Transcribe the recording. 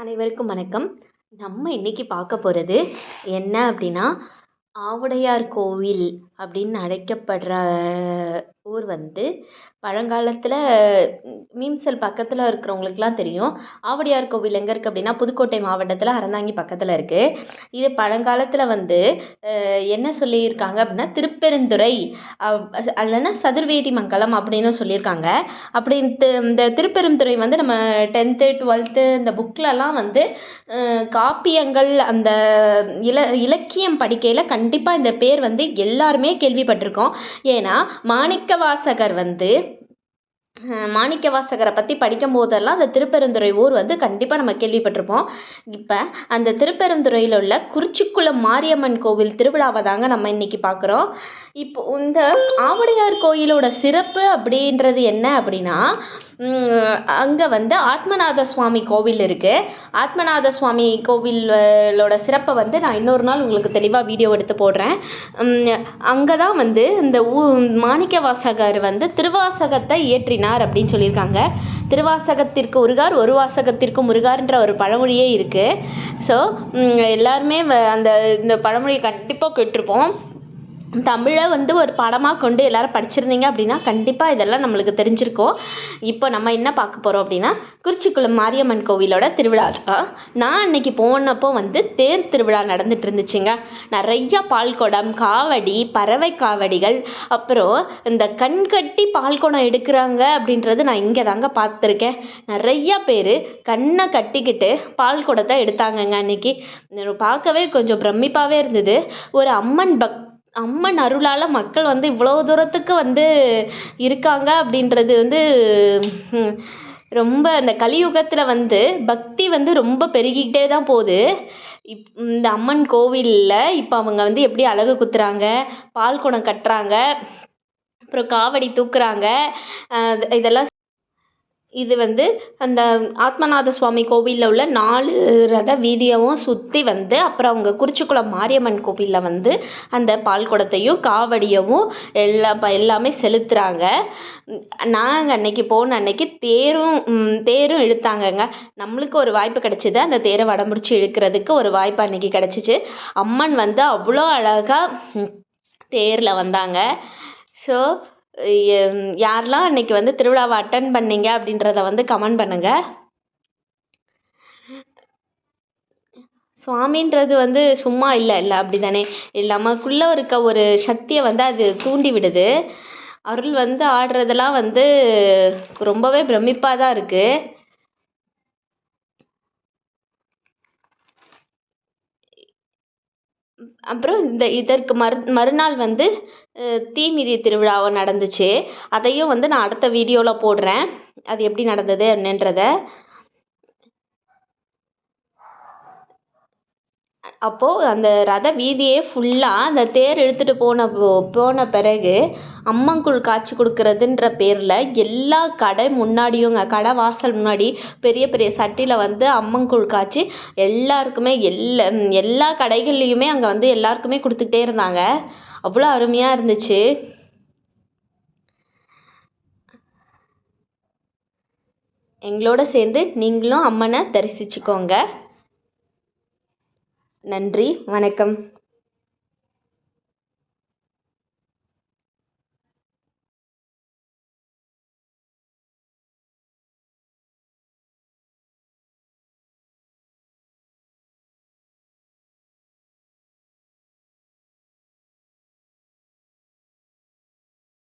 அனைவருக்கும் வணக்கம். நம்ம இன்னைக்கு பார்க்க போகிறது என்ன அப்படின்னா ஆவுடையார் கோவில் அப்படின்னு அழைக்கப்படுற ஊர் வந்து பழங்காலத்தில் மீம்சல் பக்கத்தில் இருக்கிறவங்களுக்குலாம் தெரியும். ஆவடியார் கோவில் எங்கே இருக்குது அப்படின்னா புதுக்கோட்டை மாவட்டத்தில் அறந்தாங்கி பக்கத்தில் இருக்குது இது பழங்காலத்தில் வந்து என்ன சொல்லியிருக்காங்க அப்படின்னா திருப்பெருந்துறை இல்லைன்னா சதுர்வேதி மங்கலம் அப்படின்னு சொல்லியிருக்காங்க. அப்படின்ட்டு இந்த திருப்பெருந்துறை வந்து நம்ம டென்த்து டுவெல்த்து இந்த புக்லலாம் வந்து காப்பியங்கள் அந்த இல இலக்கியம் படிக்கையில் கண்டிப்பாக இந்த பேர் வந்து எல்லாருமே கேள்விப்பட்டிருக்கோம். ஏன்னா மாணிக்கவாசகர் வந்து மாணிக்கவாசகரை பற்றி படிக்கும் போதெல்லாம் அந்த திருப்பெருந்துறை ஊர் வந்து கண்டிப்பாக நம்ம கேள்விப்பட்டிருப்போம். இப்போ அந்த திருப்பெருந்துறையில் உள்ள குறிச்சிக்குளம் மாரியம்மன் கோவில் திருவிழாவை தாங்க நம்ம இன்றைக்கி பார்க்குறோம் இப்போ இந்த ஆவுடையார் கோயிலோட சிறப்பு அப்படின்றது என்ன அப்படின்னா அங்கே வந்து ஆத்மநாத சுவாமி கோவில் இருக்குது ஆத்மநாத சுவாமி கோவிலோட சிறப்பை வந்து நான் இன்னொரு நாள் உங்களுக்கு தெளிவாக வீடியோ எடுத்து போடுறேன். அங்கே தான் வந்து இந்த ஊ மாணிக்க வாசகர் வந்து திருவாசகத்தை இயற்றினார். அப்படின்னு சொல்லியிருக்காங்க. திருவாசகத்திற்கு உருகார் ஒரு வாசகத்திற்கு முருகார்ன்ற ஒரு பழமொழியே இருக்குது ஸோ எல்லாருமே அந்த இந்த பழமொழியை கண்டிப்பாக கேட்டிருப்போம். தமிழை வந்து ஒரு பாடமாக கொண்டு எல்லோரும் படிச்சிருந்தீங்க அப்படின்னா கண்டிப்பாக இதெல்லாம் நம்மளுக்கு தெரிஞ்சிருக்கும். இப்போ நம்ம என்ன பார்க்க போகிறோம் அப்படின்னா குறிச்சிக்குளம் மாரியம்மன் கோவிலோட திருவிழா. தான் நான் அன்னைக்கு போனப்போ வந்து தேர் திருவிழா நடந்துட்டு இருந்துச்சுங்க. நிறையா பால்குடம் காவடி பறவை காவடிகள் அப்புறம் இந்த கண்கட்டி பால்குடம் எடுக்கிறாங்க அப்படின்றது நான் இங்கே தாங்க பார்த்துருக்கேன். நிறையா பேர் கண்ணை கட்டிக்கிட்டு பால் குடத்தை எடுத்தாங்கங்க அன்னைக்கு. பார்க்கவே கொஞ்சம் பிரமிப்பாகவே இருந்தது. ஒரு அம்மன் பக்தி அம்மன் அருளால் மக்கள் வந்து இவ்வளோ தூரத்துக்கு வந்து இருக்காங்க அப்படின்றது வந்து ரொம்ப இந்த கலியுகத்தில் வந்து பக்தி வந்து ரொம்ப பெருகிக்கிட்டே தான் போகுது. இப் இந்த அம்மன் கோவிலில் இப்போ அவங்க வந்து எப்படி அலகு குத்துறாங்க பால் குடம் கட்டுறாங்க அப்புறம் காவடி தூக்குறாங்க இதெல்லாம் இது வந்து அந்த ஆத்மநாத சுவாமி கோவிலில் உள்ள நாலு ரத வீதியவும் சுற்றி வந்து அப்புறம் அவங்க குறிச்சிக்குளம் மாரியம்மன் கோவிலில் வந்து அந்த பால் குடத்தையும் காவடியவும் ப எல்லாமே செலுத்துகிறாங்க நாங்கள் அன்னைக்கு போன அன்னைக்கு தேரும் தேரும் இழுத்தாங்கங்க. நம்மளுக்கு ஒரு வாய்ப்பு கிடச்சிது. அந்த தேரை வடமுடிச்சு இழுக்கிறதுக்கு ஒரு வாய்ப்பு அன்னைக்கு கிடச்சிச்சு. அம்மன் வந்து அவ்வளோ அழகாக தேரில் வந்தாங்க. ஸோ யாரெல்லாம் அன்னைக்கு வந்து திருவிழாவை அட்டன் பண்ணீங்க அப்படின்றத வந்து கமெண்ட் பண்ணுங்கள் சுவாமின்றது வந்து சும்மா இல்லை இல்லை அப்படி தானே நமக்குள்ளே இருக்க ஒரு சக்தியை வந்து அது தூண்டி விடுது. அருள் வந்து ஆடுறதெல்லாம் வந்து ரொம்பவே பிரமிப்பாக தான் இருக்குது அப்புறம் இந்த இதற்கு மறு மறுநாள் வந்து தீ மிதி திருவிழாவும் நடந்துச்சு. அதையும் வந்து நான் அடுத்த வீடியோவில் போடுறேன். அது எப்படி நடந்தது என்னன்றதை அப்போது அந்த ரத வீதியே ஃபுல்லாக அந்த தேர் எடுத்துகிட்டு போன போன பிறகு அம்மங்கூழ் காய்ச்சி கொடுக்குறதுன்ற பேரில் எல்லா கடை முன்னாடியுங்க கடை வாசல் முன்னாடி பெரிய பெரிய சட்டியில் வந்து அம்மங்கூழ் காய்ச்சி எல்லாருக்குமே எல்லா எல்லா கடைகள்லேயுமே அங்கே வந்து எல்லாருக்குமே கொடுத்துக்கிட்டே இருந்தாங்க. அவ்வளோ அருமையாக இருந்துச்சு. எங்களோட சேர்ந்து நீங்களும் அம்மனை தரிசிச்சுக்கோங்க. நன்றி வணக்கம்.